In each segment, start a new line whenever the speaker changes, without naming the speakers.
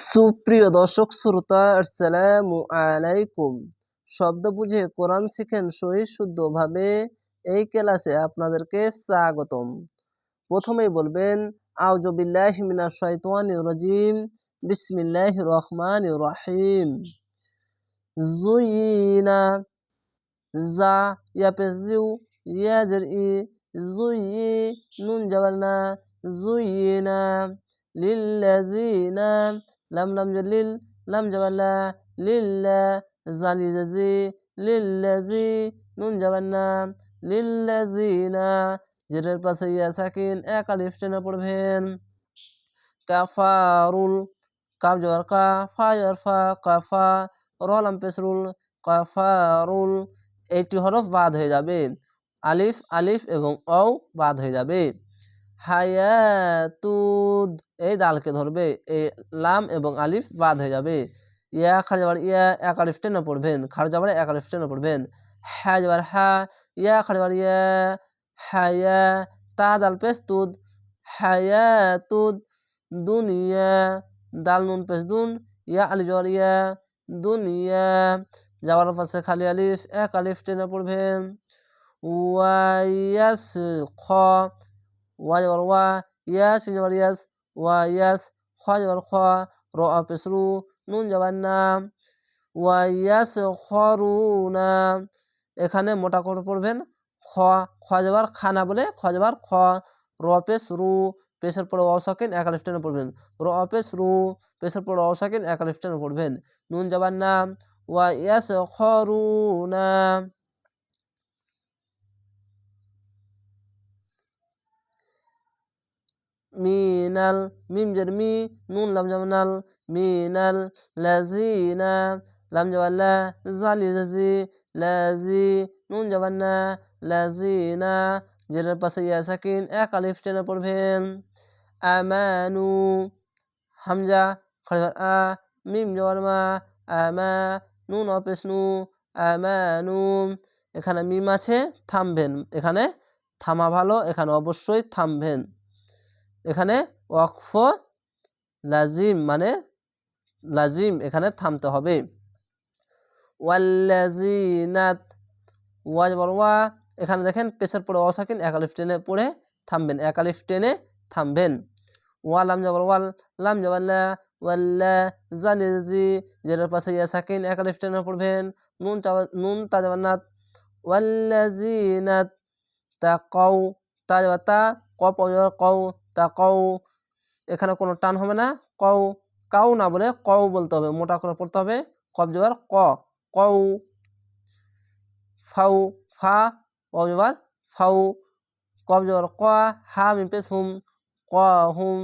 সুপ্রিয় দর্শক, শ্রোতা, আসসালামু আলাইকুম। শব্দ বুঝে কোরআন শিখেন সহি শুদ্ধভাবে এই ক্লাসে আপনাদেরকে স্বাগতম। প্রথমেই বলবেন আউজবিল্লাহ মিনাশ শাইতানির রাজিম, বিসমিল্লাহির রহমানির রহিম। জুইনা জা ইয়া পেশ ইয়া জের ই জুই নুন জাবালনা, জুইনা লিল্লাযিনা লাম লাম লিল লাম জাবাল্লা লিল্লা জালি জাজি লিল্লাজি নুন জাবান্না লিল্লাজিনা জেরের পাশে ইয়া সাকিন এক আলিফ টেনে পড়বেন কাফারুল কাফ জবর কা ফা জবর ফা কাফা রলাম পেসরুল কাফারুল এইটি হরফ বাদ হয়ে যাবে। আলিফ আলিফ এবং অও বাদ হয়ে যাবে। হায়াতুদ এই দালকে ধরবে এই লাম এবং আলিফ বাদ হয়ে যাবে। ইয়া খার যাবার, ইয়া, এক আলিফ টেনে পড়বেন। খার যাবার, এক আলিফ টেনে পড়বেন। হ্যা যাবার, হা, ইয়া, খার যাবার, ইয়া, হায়া তা দাল পেস তুদ। হায়াতুদ দুনিয়া দাল নুন পেস দুন। ইয়া, আলিফ যাবার, ইয়া দুনিয়া যাওয়ার পাশে খালি আলিফ, এক আলিফ টেনে পড়বেন। ওয়াইয়াস খ ওয়া যাবার ওয়া ইয়াস যাবার ইয়াস ওয়া ইয়াস খ যাবার খ র পেসরু নুন যাবার না ওয়া ইয়াস খরুনা এখানে মোটা করে পড়বেন খ খ যাবার খানা বলে খ যাবার খ, র পেস রু পেশের পরে অসাকিন এক আলিফ টেনে পড়বেন। র পেস রু পেশের পরে অসাকিন এক আলিফ টেনে পড়বেন। নুন যাবার না ওয়া ইয়াস খরুনা। মিনাল, মিম জের মি, নুন লাম জামানাল মিনাল লাজিনা লাম জাবাল্লা জালি জাজি, লাজি, নুন জাবান্না লাজিনা জেরের পাশে ইয়া সাকিন, এক আলিফ টেনে পড়বেন। আমানু, হামজা খড়িবার আ, মিম জবর মা, আমা, নুন অপেশ নু, আমানু, এখানে মিম আছে, থামবেন। এখানে থামা ভালো, এখানে অবশ্যই থামবেন। এখানে ওয়াকফ লাজিম মানে লাজিম, এখানে থামতে হবে। ওয়াল্লাজিনাত ওয়াজ ওয়া, এখানে দেখেন পেশার পরে অসাকিন একালিফ টেনে পড়ে থামবেন একালিফ টেনে থামবেন। ওয়া লাম যাবার ওয়াল, লাম যাবাল্লা ওয়াল্লা জালিজি যেটার পাশে ইয়া সাকিন একালিফ টেনে পড়বেন। নুন নুন তাজাবান্নাত ওয়াল্লাজিনাত তা কও তা যাবা তা ক কও তা কও, এখানে কোনো টান হবে না। কও কাউ না বলে কও বলতে হবে। মোটা করে পড়তে হবে। কব জবার ক। কউ ফাউ, ফা ও জবার ফাউ। কব জবার ক, হা, মিম, পেশ, হুম, ক, হুম,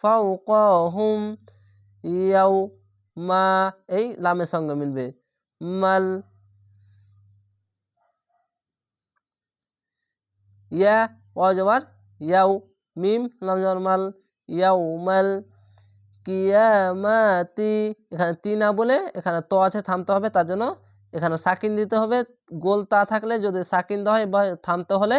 ফাউ, ক, হুম, ইয়াউ, মা, এই লামের সঙ্গে মিলবে। মাল, ইয়া ও জবার ইয়াউ মিম লাম জবর মাল ইয়াউমাল কিয়ামাতি। এখানে তি না বলে এখানে তো আছে থামতে হবে, তার জন্য এখানে সাকিন দিতে হবে। গোল তা থাকলে যদি সাকিন দেওয়া হয় বা থামতে হলে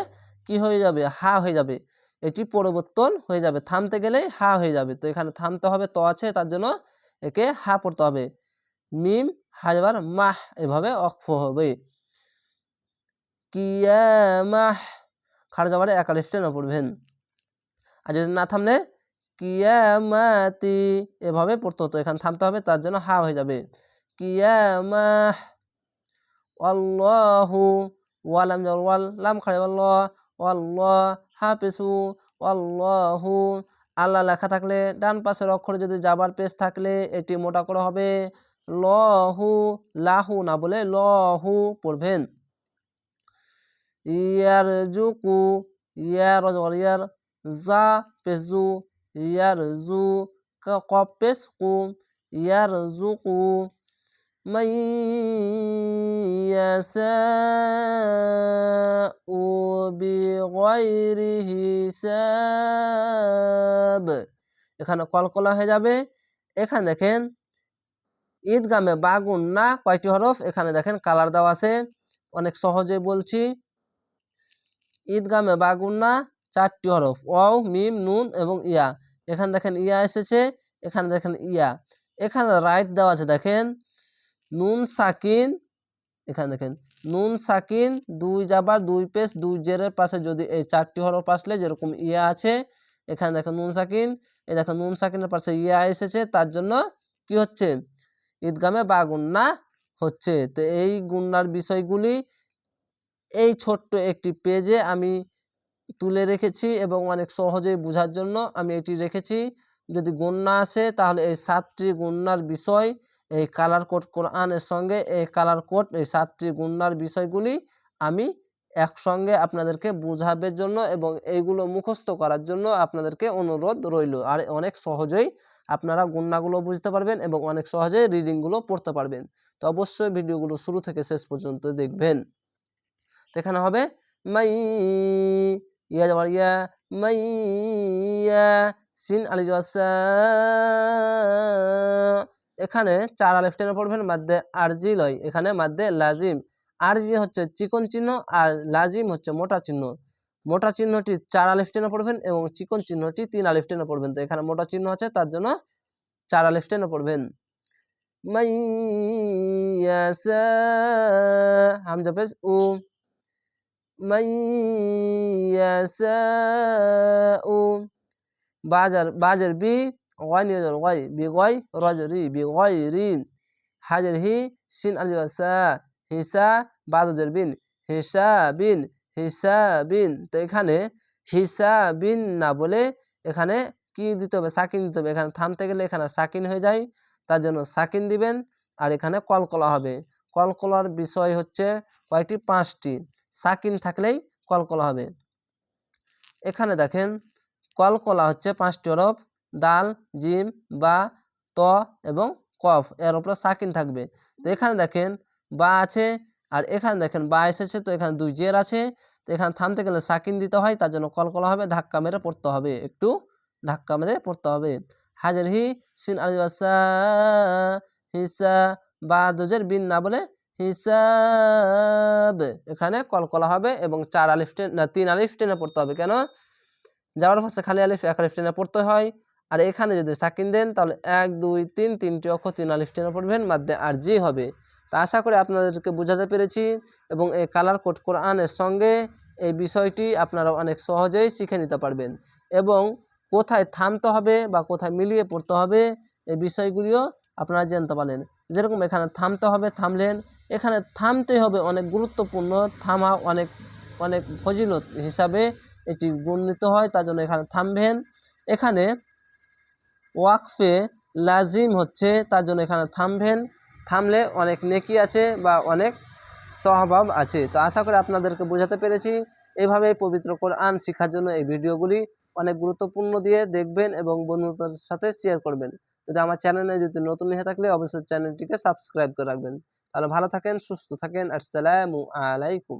কি হয়ে যাবে? হা হয়ে যাবে। এটি পরিবর্তন হয়ে যাবে। থামতে গেলেই হা হয়ে যাবে। তো এখানে থামতে হবে, তো আছে, তার জন্য একে হা পড়তে হবে। মিম হাজবার মাহ এভাবে অক্ষ হবে। কিয়ামাহ খার যাবারে একালিশ টেনে পড়বেন। আর যদি না থামলে কিয়ামাতি এভাবে পড়তে হতো, এখানে থামতে হবে, তার জন্য হা হয়ে যাবে। ওয়াল, লাম খাড়ে আল্লাহ হাফিসু আল্লাহু আল্লাহ লেখা থাকলে, ডান পাশের অক্ষরে যদি যাবার পেশ থাকলে, এটি মোটা করে হবে, লহু, লাহু না বলে লহু পড়বেন। ইয়ার জুকু ইয়ার ইয়ার যা পেজু ইয়ারজু কপেস কু ইয়ারজু কু মাইয়াসাউ বিগয়রি হিসাব এখানে কলকলা হয়ে যাবে। এখানে দেখেন, ঈদগামে বাগুন না, কয়টি হরফ? এখানে দেখেন কালার দেওয়া আছে। অনেক সহজে বলছি। ঈদগামে বাগুন না চারটি হরফ, ওয়াও, মিম, নুন এবং ইয়া। এখানে দেখেন ইয়া এসেছে, এখানে দেখেন ইয়া। এখানে রাইট দেওয়া আছে, দেখেন, নুন, সাকিন, এখানে দেখেন, নুন, সাকিন, দুই যাবার দুই পেশ, দুই জেরের পাশে যদি এই চারটি হরফ আসলে যেরকম ইয়া আছে, এখানে দেখেন নুন, সাকিন, এই দেখেন নুন, সাকিনের পাশে ইয়া এসেছে, তার জন্য কি হচ্ছে? ঈদগামে বা গুন্না হচ্ছে। তো এই গুন্নার বিষয়গুলি, এই ছোট্ট একটি পেজে আমি তুলে রেখেছি এবং অনেক সহজেই বোঝার জন্য আমি এটি রেখেছি। যদি গণ্যা আসে, তাহলে এই সাতটি গণ্যার বিষয়, এই কালার কোড কোরআনের সঙ্গে, এই কালার কোড এই সাতটি গণ্যার বিষয়গুলি আমি একসঙ্গে আপনাদেরকে বোঝাবের জন্য এবং এইগুলো মুখস্থ করার জন্য আপনাদেরকে অনুরোধ রইল। আর অনেক সহজেই আপনারা গণ্যাগুলো বুঝতে পারবেন এবং অনেক সহজেই রিডিংগুলো পড়তে পারবেন। তো অবশ্যই ভিডিওগুলো শুরু থেকে শেষ পর্যন্ত দেখবেন। এখানে হবে, মাই ইয়া যাবার ইয়া মাইয়া সিন আলি জসা এখানে চার আলিফ টেনে পড়বেন, মাদ্দে আরজি লয়। এখানে মাদ্দে লাজিম। আরজি হচ্ছে চিকন চিহ্ন আর লাজিম হচ্ছে মোটা চিহ্ন। মোটা চিহ্নটি চার আলিফ টেনে পড়বেন এবং চিকন চিহ্নটি তিন আলিফ টেনে পড়বেন। তো এখানে মোটা চিহ্ন আছে, তার জন্য চার আলিফ টেনে পড়বেন। মাইয়াসা, হামজা পেশ উ গয় নিয়ে গয় বি গয় রজরি, বি গয় রি হাজার হি সিন আলি সা, হিসা বাজার বিন, হিসা বিন হিসা বিন। তো এখানে হিসা বিন না বলে এখানে কি দিতে হবে? সাকিন দিতে হবে। এখানে থামতে গেলে এখানে সাকিন হয়ে যায়, তার জন্য সাকিন দিবেন। আর এখানে কলকলা হবে। কলকলার বিষয় হচ্ছে কয়েকটি পাঁচটি। সাকিন থাকলেই কলকলা হবে। এখানে দেখেন, কলকলা হচ্ছে পাঁচটি হরফ দাল, জিম, বা, ত এবং কফ, এর উপরে সাকিন থাকবে। তো এখানে দেখেন, বা আছে, আর এখানে দেখেন, বা এসেছে, তো এখানে দুই জের আছে। তো এখানে থামতে গেলে সাকিন দিতে হয়, তার জন্য কলকলা হবে, ধাক্কা মেরে পড়তে হবে, একটু ধাক্কা মেরে পড়তে হবে। হাজার হি সিন আলিবাসা হিসা, বা দুজের বিন না বলে হিসাব। এখানে কলকলা হবে এবং চার আলিফ না, তিন আলিফ টেনে পড়তে হবে কেন? যাওয়ার পাশে খালি আলিফ, এক আলিফ টেনে পড়তে হয়। আর এখানে যদি সাকিন দেন, তাহলে এক, দুই, তিন, তিনটি অক্ষর তিন আলিফ টেনে পড়বেন, মাধ্যমে আর জি হবে। তা আশা করি আপনাদেরকে বোঝাতে পেরেছি এবং এই কালার কোড কোরআনের সঙ্গে এই বিষয়টি আপনারা অনেক সহজেই শিখে নিতে পারবেন এবং কোথায় থামতে হবে বা কোথায় মিলিয়ে পড়তে হবে, এই বিষয়গুলিও আপনারা জানতে পারলেন। যেরকম এখানে থামতে হবে, থামলেন। এখানে থামতে হবে অনেক গুরুত্বপূর্ণ, থামা অনেক অনেক ফজিলত হিসাবে এটি গণ্যিত হয়, তার জন্য এখানে থামবেন। এখানে ওয়াকফে লাজিম হচ্ছে, তার জন্য এখানে থামবেন। থামলে অনেক নেকি আছে বা অনেক স্বভাব আছে। তো আশা করি আপনাদেরকে বোঝাতে পেরেছি। এভাবে পবিত্র কোরআন শেখার জন্য এই ভিডিওগুলি অনেক গুরুত্বপূর্ণ দিয়ে দেখবেন এবং বন্ধুদের সাথে শেয়ার করবেন। যদি আমার চ্যানেলে যদি নতুন হয়ে থাকলে অবশ্যই চ্যানেলটিকে সাবস্ক্রাইব করে রাখবেন। তাহলে ভালো থাকেন, সুস্থ থাকেন, আসসালামু আলাইকুম।